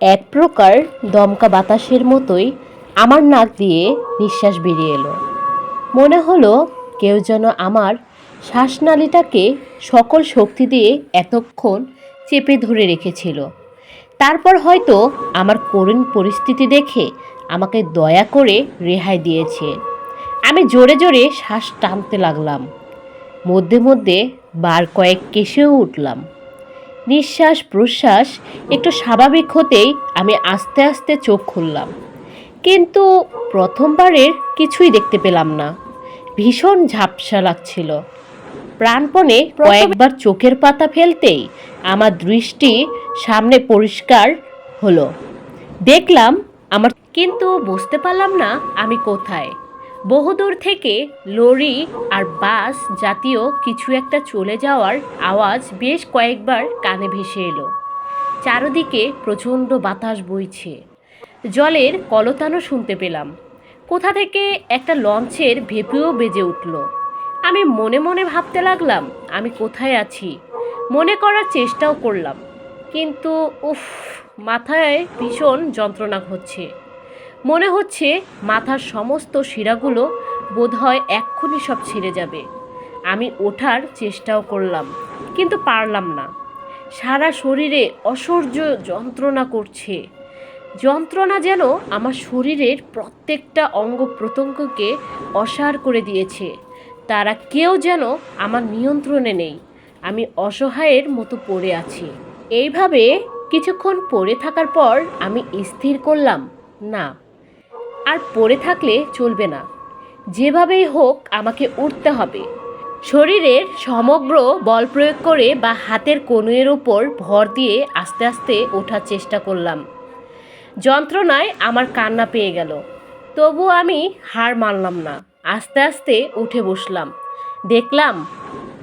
এক প্রকার দমকা বাতাসের মতোই আমার নাক দিয়ে নিঃশ্বাস বেরিয়ে এলো। মনে হলো কেউ যেন আমার শ্বাসনালীটাকে সকল শক্তি দিয়ে এতক্ষণ চেপে ধরে রেখেছিল। তারপর হয়তো আমার করুণ পরিস্থিতি দেখে আমাকে দয়া করে রেহাই দিয়েছে। আমি জোরে জোরে শ্বাস টানতে লাগলাম। মধ্যে মধ্যে বার কয়েক কেসেও উঠলাম। নিঃশ্বাস প্রশ্বাস একটু স্বাভাবিক হতেই আমি আস্তে আস্তে চোখ খুললাম। কিন্তু প্রথমবারের কিছুই দেখতে পেলাম না। ভীষণ ঝাপসা লাগছিল। প্রাণপণে কয়েকবার চোখের পাতা ফেলতেই আমার দৃষ্টি সামনে পরিষ্কার হলো। দেখলাম আমার কিন্তু বুঝতে পারলাম না আমি কোথায়। বহুদূর থেকে লরি আর বাস জাতীয় কিছু একটা চলে যাওয়ার আওয়াজ বেশ কয়েকবার কানে ভেসে এলো। চারদিকে প্রচণ্ড বাতাস বইছে। জলের কলতানও শুনতে পেলাম। কোথা থেকে একটা লঞ্চের ভেপিও বেজে উঠল। আমি মনে মনে ভাবতে লাগলাম, আমি কোথায় আছি? মনে করার চেষ্টাও করলাম। কিন্তু উফ, মাথায় ভীষণ যন্ত্রণা হচ্ছে। মনে হচ্ছে মাথার সমস্ত শিরাগুলো বোধহয় এক্ষুনি সব ছিঁড়ে যাবে। আমি ওঠার চেষ্টাও করলাম, কিন্তু পারলাম না। সারা শরীরে অসহ্য যন্ত্রণা করছে। যন্ত্রণা যেন আমার শরীরের প্রত্যেকটা অঙ্গ প্রত্যঙ্গকে অসার করে দিয়েছে। তারা কেউ যেন আমার নিয়ন্ত্রণে নেই। আমি অসহায়ের মতো পড়ে আছি। এইভাবে কিছুক্ষণ পড়ে থাকার পর আমি স্থির করলাম, না। আর পড়ে থাকলে চলবে না। যেভাবেই হোক, আমাকে উঠতে হবে। শরীরের সমগ্র বল প্রয়োগ করে বা হাতের কনুয়ের উপর ভর দিয়ে আস্তে আস্তে ওঠার চেষ্টা করলাম। যন্ত্রণায় আমার কান্না পেয়ে গেল। তবু আমি হার মানলাম না। আস্তে আস্তে উঠে বসলাম। দেখলাম,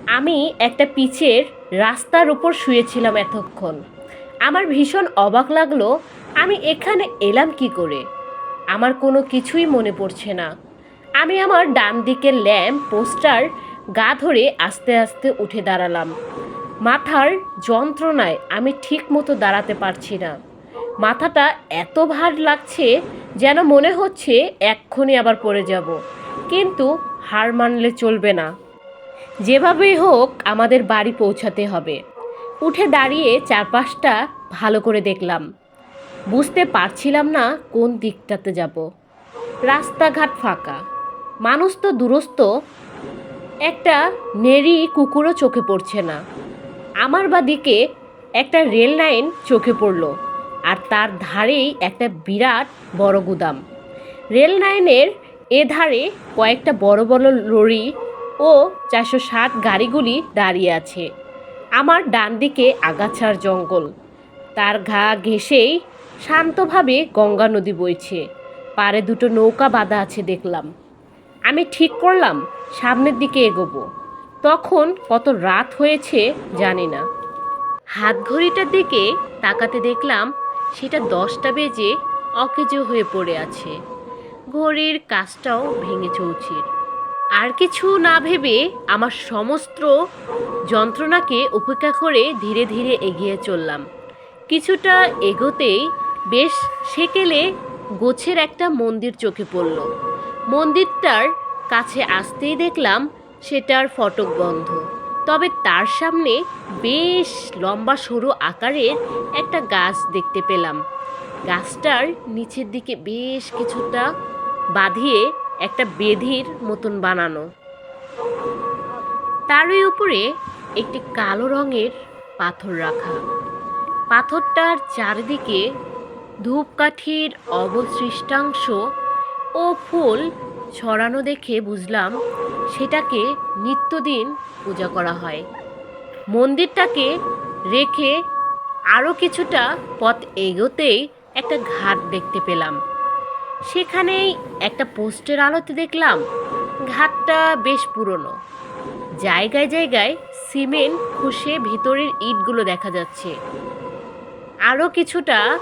আমি একটা পিচের রাস্তার উপর শুয়েছিলাম এতক্ষণ। আমার ভীষণ অবাক লাগল, আমি এখানে এলাম কি করে? আমার কোনো কিছুই মনে পড়ছে না। আমি আমার ডান দিকের ল্যাম্প পোস্টার গা ধরে আস্তে আস্তে উঠে দাঁড়ালাম। মাথার যন্ত্রণায় আমি ঠিক মতো দাঁড়াতে পারছি না। মাথাটা এত ভার লাগছে যেন মনে হচ্ছে এক্ষুনি আবার পড়ে যাব। কিন্তু হার মানলে চলবে না। যেভাবেই হোক আমাদের বাড়ি পৌঁছাতে হবে। উঠে দাঁড়িয়ে চারপাশটা ভালো করে দেখলাম। বুঝতে পারছিলাম না কোন দিকটাতে যাব। রাস্তাঘাট ফাঁকা। মানুষ তো দূরস্থ। একটা নেড়ি কুকুরও চোখে পড়ছে না। আমার বা দিকে একটা রেল লাইন চোখে পড়ল আর তার ধারেই একটা বিরাট বড় গুদাম। রেল লাইনের এধারে কয়েকটা বড় বড় লরি ও চারশো ষাট গাড়িগুলি দাঁড়িয়ে আছে। আমার ডান দিকে আগাছার জঙ্গল। তার ঘা ঘেঁষেই শান্তভাবে গঙ্গা নদী বইছে। পারে দুটো নৌকা বাঁধা আছে দেখলাম। আমি ঠিক করলাম, সামনের দিকে এগোবো। তখন কত রাত হয়েছে জানি না। হাত ঘড়িটার দিকে তাকাতে দেখলাম, সেটা দশটা বেজে অকেজো হয়ে পড়ে আছে। ঘড়ির কাজটাও ভেঙে চৌচির। আর কিছু না ভেবে আমার সমস্ত যন্ত্রণাকে উপেক্ষা করে ধীরে ধীরে এগিয়ে চললাম। কিছুটা এগোতেই বেশ সেকেলে গোছের একটা মন্দির চোখে পড়ল। মন্দিরটার কাছে আসতেই দেখলাম সেটার ফটক বন্ধ। তবে তার সামনে বেশ লম্বা সরু আকারের একটা গাছ দেখতে পেলাম। গাছটার নিচের দিকে বেশ কিছুটা বাঁধিয়ে একটা বেধির মতন বানানো। তারই উপরে একটি কালো রঙের পাথর রাখা। পাথরটার চারিদিকে ধূপকাঠির অবশিষ্টাংশ ও ফুল ছড়ানো দেখে বুঝলাম সেটাকে নিত্যদিন পূজা করা হয়। মন্দিরটাকে রেখে আরও কিছুটা পথ এগোতেই একটা ঘাট দেখতে পেলাম। সেখানেই একটা পোস্টের আলোতে দেখলাম ঘাটটা বেশ পুরনো। জায়গায় জায়গায় সিমেন্ট খসে ভেতরের ইটগুলো দেখা যাচ্ছে। আরও কিছুটা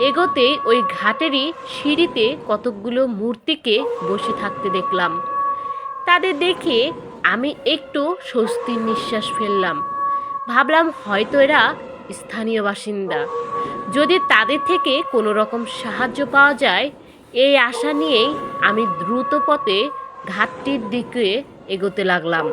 এগোতেই ওই ঘাটেরই সিঁড়িতে কতকগুলো মূর্তিকে বসে থাকতে দেখলাম। তাদের দেখে আমি একটু স্বস্তির নিঃশ্বাস ফেললাম। ভাবলাম হয়তো এরা স্থানীয় বাসিন্দা। যদি তাদের থেকে কোনো রকম সাহায্য পাওয়া যায়, এই আশা নিয়েই আমি দ্রুত পথে ঘাটটির দিকে এগোতে লাগলাম।